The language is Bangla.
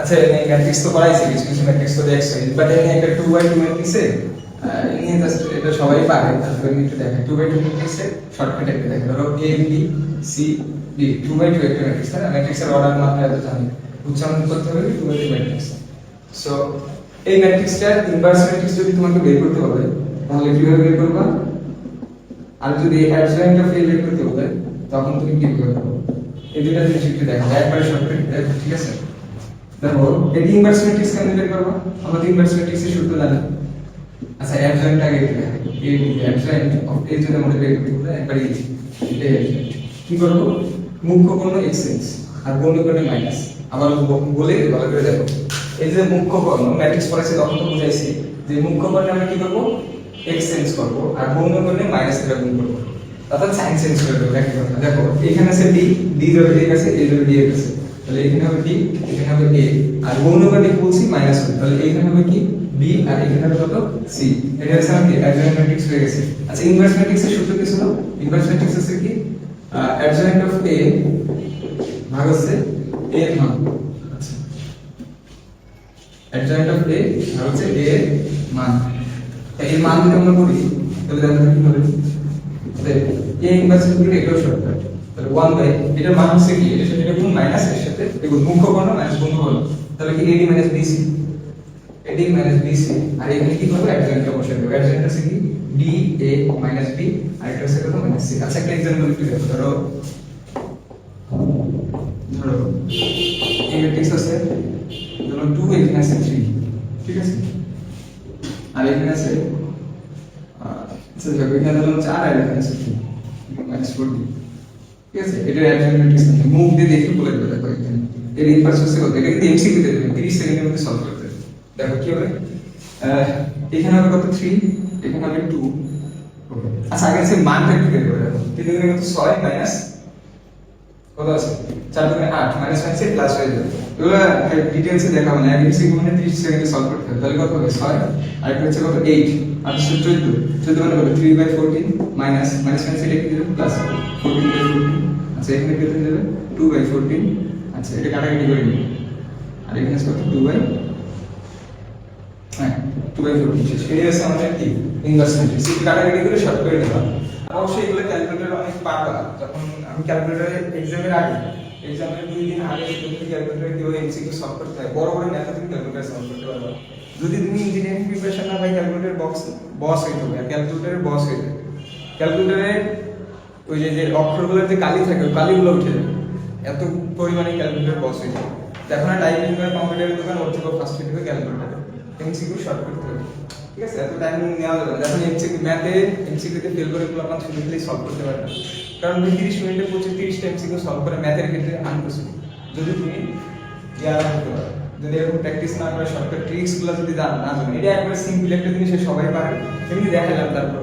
আচ্ছা এই ম্যাট্রিক্স তো পড়াইছে কিছু কিছু ম্যাট্রিক্স তো দেখছ। বাট এখানে একটা 2 বাই 2 ম্যাট্রিক্সে এখানে এটা সবাই পারে তারপরে একটু দেখাই 2 বাই 2 ম্যাট্রিক্সে শর্টকাট একটা দেখে। ধরো a, b, c, d 2 by 2 একটা ম্যাট্রিক্স তাই ম্যাট্রিক্সের অর্ডার মাত্রা এত জানি উচ্চারণ করতে হবে 2 বাই 2 ম্যাট্রিক্স সো এই ম্যাট্রিক্সটার ইনভার্স ম্যাট্রিক্স যদি তোমাকে বের করতে হবে তাহলে কীভাবে বের করবা? আর যদি অ্যাডজয়েন্ট অফ এ বের করতে হবে তখন তুমি কি করবে? এই দুইটা জিনিস একটু দেখো। একবারে শর্টকাট ঠিক আছে? দেখো এটি ইনভার্স ম্যাট্রিক্স কেমনে বের করব, আমরা ইনভার্স ম্যাট্রিক্স এর সূত্র জানি আচ্ছা অ্যাডজয়েন্ট আগে দেখো। এই অ্যাডজয়েন্ট অফ এ যদি আমরা বের করতে হবে একবারে adjoint। কি করব? মুখ্য পণ্য এক্সচেঞ্জ আর গৌণ পণ্য মাইনাস আবার বলে ভালো করে দেখো। এই যে মুখ্য পণ্য ম্যাট্রিক্স পড়াইছে তখন তো বুঝাইছি যে মুখ্য পণ্যে আমরা কি করব? করব এক্সচেঞ্জ করব আর গৌণ পণ্যে মাইনাস দ্বারা গুণ করব। অর্থাৎ সাইন চেঞ্জ করে দেবো দেখো, এখানে আছে ডি ডি যাবে এর কাছে এ যাবে ডি এর কাছে। তাহলে এখানে হবে ডি এখানে হবে এ আর গৌণ পণ্যে বলছি মাইনাস হবে তাহলে এখানে হবে কি? বি আর এখানে হবে কত? সি এটা হচ্ছে আমাদের অ্যাডজয়েন্ট ম্যাট্রিক্স হয়ে গেছে। আচ্ছা ইনভার্স ম্যাট্রিক্সের সূত্র কি ছিল? ইনভার্স ম্যাট্রিক্স হচ্ছে কি? অ্যাডজয়েন্ট অফ এ ভাগ হচ্ছে এ এর মান। অ্যাডজয়েন্ট অফ এ ভাগ হচ্ছে এ এর মান। এর মান যদি আমরা করি, তাহলে দেখো কি হবে? এ ইনভার্স এর এটাও শর্টকাট তাহলে 1 বাই এটার মান হচ্ছে কি? এটা গুণ মাইনাস এর সাথে দেখুন মুখ্য পণ্য মাইনাস গুণ হলো তাহলে কি A D minus B C A D minus B C আর এখানে কি হবে অ্যাডজয়েন্টটা বসে দেবো। অ্যাডজয়েন্ট আছে কি? ডি এ মাইনাস বি আর এটা হচ্ছে কত মাইনাস সি আচ্ছা একটা এক্সাম্পল একটু দেখো। ধরো ধরো, এই ম্যাট্রিক্স আছে, ধরো 2 এখানে আছে 3 ঠিক আছে? আর এখানে আছে আচ্ছা দেখো, এখানে ধরো 4 আর এখানে আছে 2 মাইনাস 4 দেখে বলে দেবে, দেখো এখানে এর ইনভার্স কত? এটা কিন্তু এমসিকিউ দেবে 30 সেকেন্ডের মধ্যে সলভ করতে হবে। দেখো কি হবে? 3 এখানে হবে 2 আচ্ছা আগে আছে মানটা একটু বের করে দেখো। 3 এর কত 6 মাইনাস কত আছে? 4 দুগুণে 8 মাইনাস মাইনাস প্লাস যাবে এগুলো ডিটেইলস এ দেখাবো না। এমসিকিউ মানে 30 সেকেন্ডে তাহলে কত হবে? 6 আর হচ্ছে কত? 8 আর হচ্ছে 14 14 মানে কত? 3 বাই 14 মাইনাস মাইনাস মাইনাস এটা কি প্লাস 14 আচ্ছা এখানে কত হয়ে যাবে 2 বাই 14 আচ্ছা। এটা কাটাকাটি করে নিই। আর এখানে কত? 2 বাই হ্যাঁ 2 বাই 14 শেষ। এই হচ্ছে আমাদের কি? ইনভার্স ম্যাট্রিক্স এই কাটাকাটি করে শর্ট করে নিলাম অবশ্যই এগুলো ক্যালকুলেটর অনেক পারবা যখন আমি ক্যালকুলেটরে এক্সামের আগে এক্সামের দুই দিন আগে তুমি ক্যালকুলেটরে কীভাবে এমসিকিউ সলভ করতে হয়। বড় বড় ম্যাথ তুমি ক্যালকুলেটরে সলভ করতে পারবা। যদি তুমি ইঞ্জিনিয়ারিং প্রিপারেশন না হয় ক্যালকুলেটর বক্স বস হইতে হবে ক্যালকুলেটরের বস হইতে হবে ক্যালকুলেটরে ওই যে যে অক্ষরগুলোর যে কালি থাকে, ওই কালিগুলো উঠে যাবে। এত পরিমাণে ক্যালকুলেটর বস হয়ে যাবে। এখন টাইপিং করে কম্পিউটারের দোকান ওর থেকে ফার্স্ট যাবে ক্যালকুলেটর এমসিকিউ শর্ট করতে হবে। ঠিক আছে? এত টাইম নেওয়া যাবে না। যখন এমসিকিউ ম্যাথে এমসিকিউতে ফেল করে গুলো আপনার ছুটি দিলেই সলভ করতে পারবে। না কারণ তুমি তিরিশ মিনিটে পঁচিশ তিরিশটা এমসিকিউ সলভ করে ম্যাথের ক্ষেত্রে আনপসিবল যদি তুমি ইয়ার হতে পারো। যদি এরকম প্র্যাকটিস না করে শর্টকাট ট্রিক্সগুলো যদি না জানো। এটা একবার সিম্পল একটা জিনিস সবাই পারে। এমনি দেখালাম তারপর।